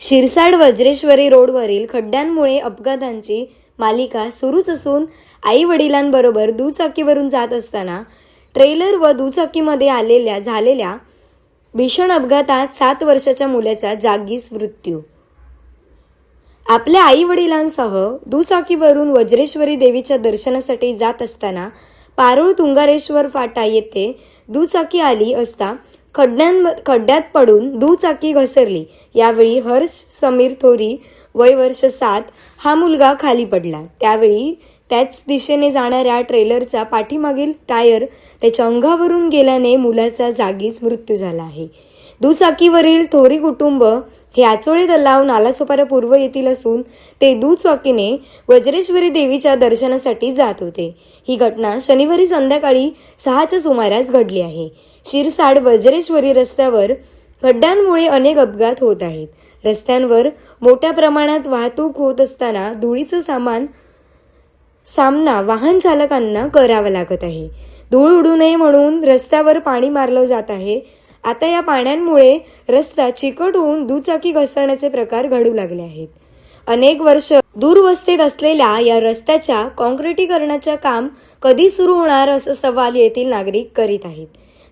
शिरसाड वज्रेश्वरी रोडवरील खड्ड्यांमुळे अपघातांची मालिका सुरूच असून आई वडिलांबरोबर दुचाकीवरून जात असताना ट्रेलर व दुचाकीमध्ये आलेल्या झालेल्या भीषण अपघातात सात वर्षाच्या मुलाचा जागीच मृत्यू. आपल्या आई वडिलांसह दुचाकीवरून वज्रेश्वरी देवीच्या दर्शनासाठी जात असताना पारोळ तुंगारेश्वर फाटा येथे दुचाकी आली असता खड्ड्यां खड्ड्यात पडून दुचाकी घसरली. यावेळी हर्ष समीर थोरी वय वर्ष सात हा मुलगा खाली पडला. त्यावेळी त्याच दिशेने जाणाऱ्या ट्रेलरचा पाठीमागील टायर त्याच्या अंगावरून गेल्याने मुलाचा जागीच मृत्यू झाला आहे. दुचाकीवरील थोरी कुटुंब हे आचोळी तलाव नालासोपारा पूर्व येथील असून ते दुचाकीने वज्रेश्वरी देवीच्या दर्शनासाठी जात होते. ही घटना शनिवारी संध्याकाळी सहाच्या सुमारास घडली आहे. शिरसाड वज्रेश्वरी रस्त्यावर खड्ड्यांमुळे अनेक अपघात होत आहेत. रस्त्यांवर मोठ्या प्रमाणात वाहतूक होत असताना धुळीचं सामान सामना वाहन चालकांना करावा लागत आहे. धूळ उडू नये म्हणून रस्त्यावर पाणी मारलं जात आहे. आता या पाण्यामुळे रस्ता चिकट होऊन दुचाकी घसरण्याचे प्रकार घडू लागले आहेत. अनेक वर्ष दूरवस्थेत असलेल्या या रस्त्याच्या कॉन्क्रिटीकरणाच्या काम कधी सुरू होणार असं सवाल येथील नागरिक करीत आहेत.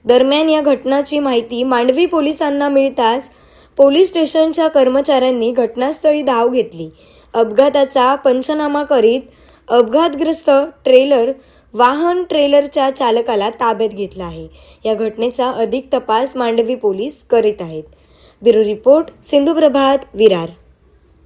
दरम्यान या घटनाची माहिती मांडवी पोलिसांना मिळताच पोलीस स्टेशनच्या कर्मचाऱ्यांनी घटनास्थळी धाव घेतली. अपघाताचा पंचनामा करीत अपघातग्रस्त ट्रेलर वाहन ट्रेलरच्या चालकाला ताब्यात घेतला आहे. या घटनेचा अधिक तपास मांडवी पोलीस करीत आहेत. Bureau report Sindhuprabhat Virar.